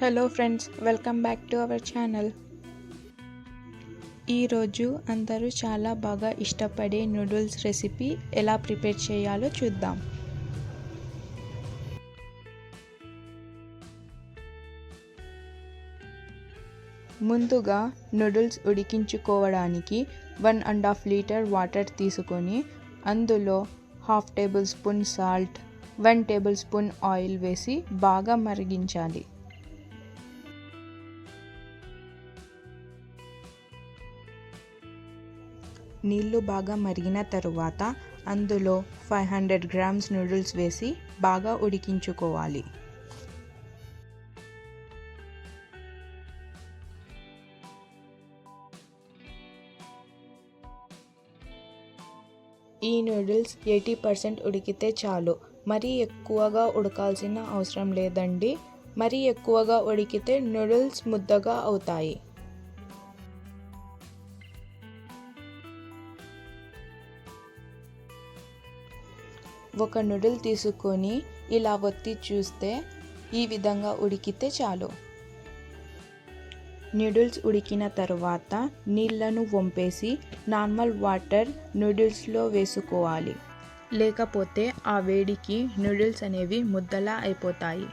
Hello friends welcome back to our channel ఈరోజు అందరూ చాలా బాగా ఇష్టపడే నూడిల్స్ రెసిపీ ఎలా ప్రిపేర్ చేయాలో చూద్దాం. ముందుగా noodles ఉడికించుకోవడానికి one and half litre water తీసుకొని అందులో half tablespoon salt one tablespoon oil వేసి బాగా మరిగించాలి. నీళ్ళు బాగా మరిగిన తరువాత అందులో ఫైవ్ హండ్రెడ్ గ్రామ్స్ నూడిల్స్ వేసి బాగా ఉడికించుకోవాలి. ఈ నూడిల్స్ ఎయిటీ పర్సెంట్ ఉడికితే చాలు. మరీ ఎక్కువగా ఉడకాల్సిన అవసరం లేదండి. మరీ ఎక్కువగా ఉడికితే నూడిల్స్ ముద్దగా అవుతాయి. ఒక నూడిల్ తీసుకొని ఇలా ఒత్తి చూస్తే ఈ విధంగా ఉడికితే చాలు. నూడిల్స్ ఉడికిన తర్వాత నీళ్ళను వంపేసి నార్మల్ వాటర్ నూడిల్స్లో వేసుకోవాలి. లేకపోతే ఆ వేడికి నూడిల్స్ అనేవి ముద్దలా అయిపోతాయి.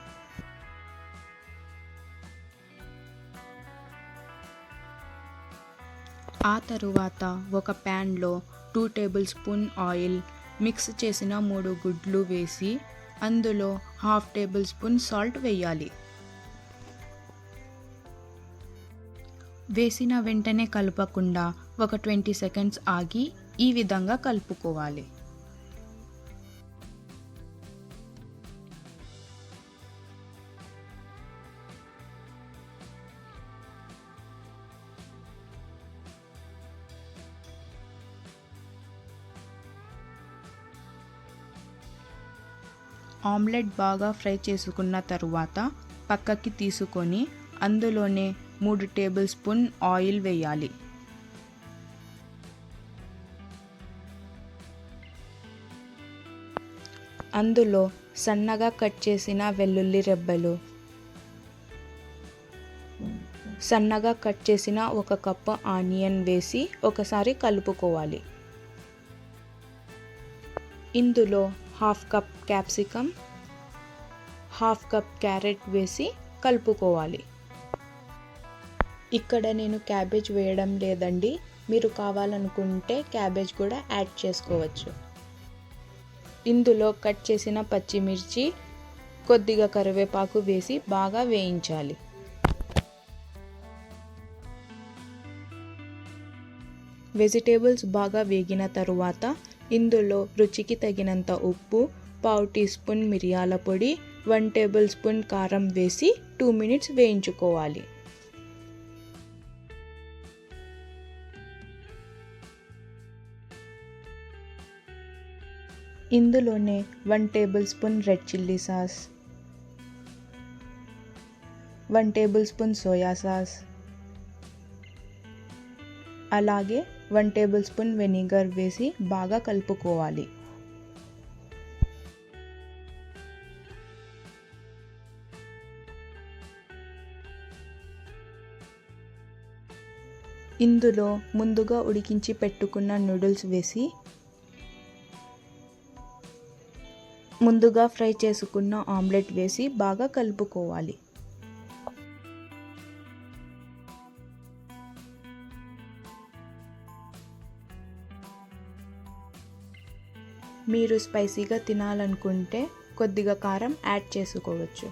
ఆ తరువాత ఒక ప్యాన్లో two tablespoon oil mix చేసిన మూడు గుడ్లు వేసి అందులో హాఫ్ టేబుల్ స్పూన్ సాల్ట్ వేయాలి. వేసిన వెంటనే కలపకుండా ఒక ట్వంటీ సెకండ్స్ ఆగి ఈ విధంగా కలుపుకోవాలి. ఆమ్లెట్ బాగా ఫ్రై చేసుకున్న తరువాత పక్కకి తీసుకొని అందులోనే మూడు టేబుల్ స్పూన్ ఆయిల్ వేయాలి. అందులో సన్నగా కట్ చేసిన వెల్లుల్లి రెబ్బలు సన్నగా కట్ చేసిన ఒక కప్పు ఆనియన్ వేసి ఒకసారి కలుపుకోవాలి. ఇందులో half cup capsicum half cup carrot వేసి కలుపుకోవాలి. ఇక్కడ నేను క్యాబేజ్ వేయడం లేదండి. మీరు కావాలనుకుంటే క్యాబేజ్ కూడా యాడ్ చేసుకోవచ్చు. ఇందులో కట్ చేసిన పచ్చిమిర్చి కొద్దిగా కరివేపాకు వేసి బాగా వేయించాలి. వెజిటేబుల్స్ బాగా వేగిన తరువాత ఇందులో రుచికి తగినంత ఉప్పు పావు టీ స్పూన్ మిరియాల పొడి వన్ టేబుల్ స్పూన్ కారం వేసి టూ మినిట్స్ వేయించుకోవాలి. ఇందులోనే one tablespoon red chilli sauce one tablespoon soya sauce అలాగే వన్ టేబుల్ స్పూన్ వెనిగర్ వేసి బాగా కలుపుకోవాలి. ఇందులో ముందుగా ఉడికించి పెట్టుకున్న నూడిల్స్ వేసి ముందుగా ఫ్రై చేసుకున్న ఆమ్లెట్ వేసి బాగా కలుపుకోవాలి. మీరు స్పైసీగా తినాలనుకుంటే కొద్దిగా కారం యాడ్ చేసుకోవచ్చు.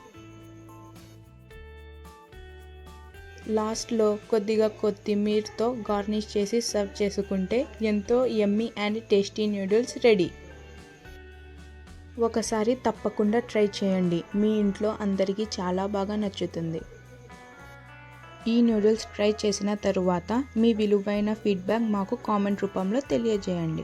లాస్ట్లో కొద్దిగా కొత్తిమీరతో గార్నిష్ చేసి సర్వ్ చేసుకుంటే ఎంతో yummy and tasty noodles ready. ఒకసారి తప్పకుండా ట్రై చేయండి. మీ ఇంట్లో అందరికీ చాలా బాగా నచ్చుతుంది. ఈ నూడిల్స్ ట్రై చేసిన తరువాత మీ విలువైన ఫీడ్బ్యాక్ మాకు కామెంట్ రూపంలో తెలియజేయండి.